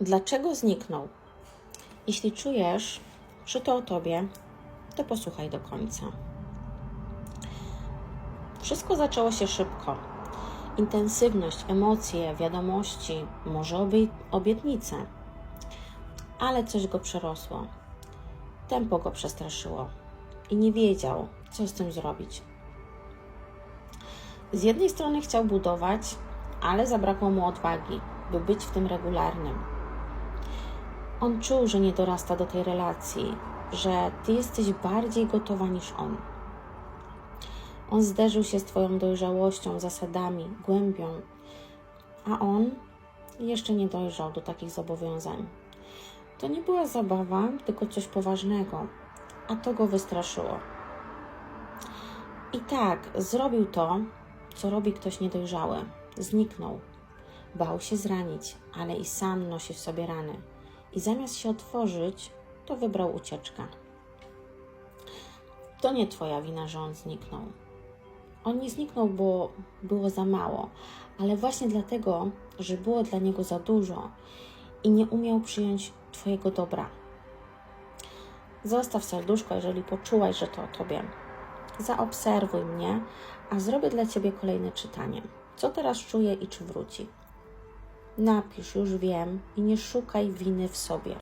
Dlaczego zniknął? Jeśli czujesz, że to o tobie, to posłuchaj do końca. Wszystko zaczęło się szybko. Intensywność, emocje, wiadomości, może obie- obietnice. Ale coś go przerosło. Tempo go przestraszyło i nie wiedział, co z tym zrobić. Z jednej strony chciał budować, ale zabrakło mu odwagi, by być w tym regularnym. On czuł, że nie dorasta do tej relacji, że ty jesteś bardziej gotowa niż on. On zderzył się z Twoją dojrzałością, zasadami, głębią, a on jeszcze nie dojrzał do takich zobowiązań. To nie była zabawa, tylko coś poważnego, a to go wystraszyło. I tak, zrobił to, co robi ktoś niedojrzały. Zniknął. Bał się zranić, ale i sam nosi w sobie rany. I zamiast się otworzyć, to wybrał ucieczkę. To nie Twoja wina, że on zniknął. On nie zniknął, bo było za mało, ale właśnie dlatego, że było dla niego za dużo i nie umiał przyjąć Twojego dobra. Zostaw serduszko, jeżeli poczułaś, że to o Tobie. Zaobserwuj mnie, a zrobię dla Ciebie kolejne czytanie. Co teraz czuję i czy wróci? Napisz, już wiem i nie szukaj winy w sobie.